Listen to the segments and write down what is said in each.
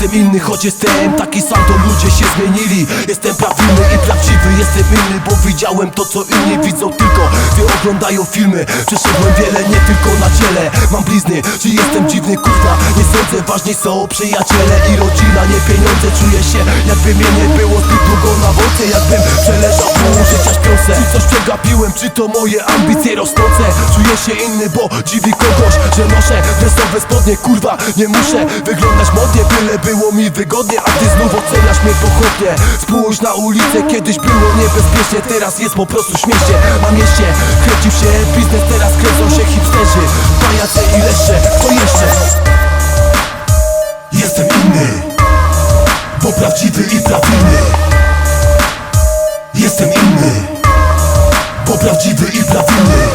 Jestem inny, choć jestem taki sam To ludzie się zmienili. Jestem prawilny i prawdziwy Jestem inny, bo widziałem to co inni widzą Tylko oglądają filmy. Przeszedłem wiele, nie tylko na ciele. Mam blizny, czy jestem dziwny? Kurwa, nie sądzę. Ważniej są przyjaciele i rodzina. Nie pieniądze, czuję się jakby mnie nie było Zbyt długo na wodzie, jakbym przeleżał pół życia śpiące Czy coś przegapiłem, czy to moje ambicje rosnące? Czuję się inny, bo dziwi kogoś, że noszę dresowe spodnie. Kurwa, nie muszę wyglądać modnie, byle było mi wygodnie A ty znów oceniasz mnie pochopnie. Spójrz na ulicę, kiedyś było niebezpiecznie Teraz jest po prostu śmiesznie. Na mieście kręcił się biznes, teraz kręcą się hipsterzy. Pajace i leszcze, kto jeszcze? Jestem inny Bo prawdziwy i prawilny Jestem inny Bo prawdziwy i prawilny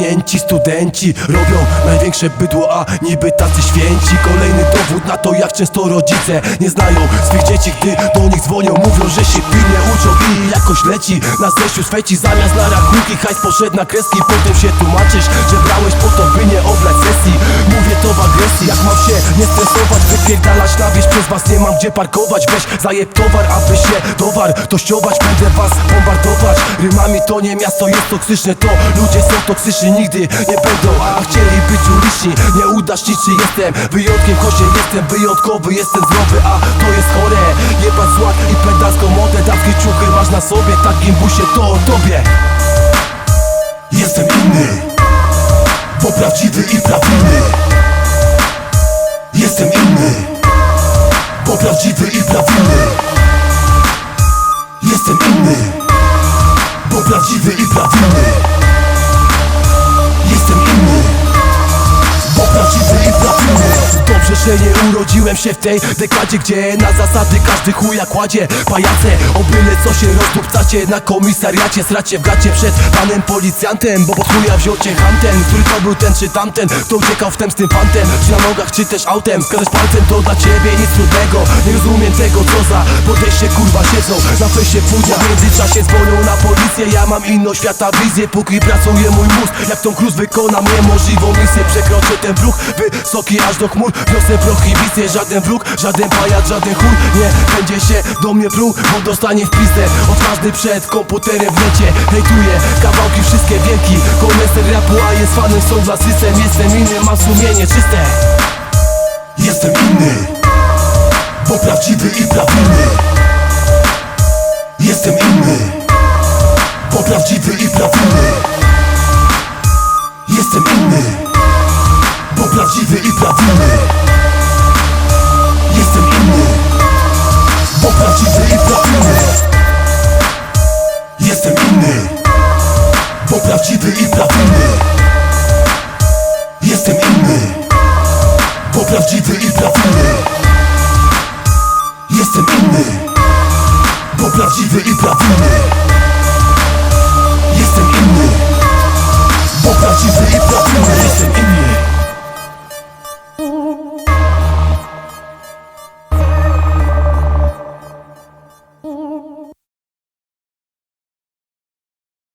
ogarnięci studenci Robią największe bydło, a niby tacy święci. Kolejny dowód na to jak często rodzice Nie znają swych dzieci, gdy do nich dzwonią Mówią, że się pilnie uczą i jakoś leci Na zejściu sweci zamiast na rachunki Hajs poszedł na kreski, potem się tłumaczysz Że brałeś po to, by nie oblać sesji. Mówię to w agresji, jak mam się nie stresować Wypierdalać na wieś, przez was nie mam gdzie parkować. Weź zajeb towar, aby się towar tościować. Będę was bombardować Rymami. To nie miasto jest toksyczne. To ludzie są toksyczni, nigdy nie będą. A chcieli być uliczni, nieudaczniczy jestem Wyjątkiem, choć nie jestem wyjątkowy Jestem zdrowy, a to jest chore. Jebać złak i pedalską modę Dawki ciuchy masz na sobie, takim busie to o tobie. Jestem inny Bo prawdziwy i prawilny Jestem inny Bo prawdziwy i prawilny Jestem inny Bo prawdziwy i prawilny Jestem inny Bo prawdziwy i prawilny Dobrze, że nie urodziłem się w tej dekadzie Gdzie na zasady każdy chuja kładzie Pajace, o byle co się rozdupcacie Na komisariacie sracie w gacie przed panem policjantem Bo pod chuja wziął cię hamten Który to był ten czy tamten Kto uciekał wtem z tym fantem. Czy na nogach, czy też autem Wskazać palcem to dla ciebie nic trudnego. Nie rozumiem tego co za podejście kurwa siedzą Na fejsie później w międzyczasie dzwonią na policję Ja mam inną świata wizję. Póki pracuje mój mózg Jak Tom Cruise wykonam niemożliwą misję. Przekroczę ten bruk wysoki aż do chmur Wiosnę prohibicję, żaden wróg Żaden pajac, żaden chuj Nie będzie się do mnie pruł Bo dostanie w pizdę. Odważny przed komputerem w necie. Hejtuje kawałki wszystkie wielki. Koneser rapu, a jest fanem są za system Jestem inny, mam sumienie czyste. Jestem inny Bo prawdziwy i prawilny Jestem inny Bo prawdziwy i prawilny Jestem inny Bo prawdziwy i prawilny jestem inny. Bo prawdziwy i platyny Jestem inny. Bo prawdziwy i platyny Jestem inny. Bo prawdziwy i platyny Jestem inny. Bo prawdziwy i platyny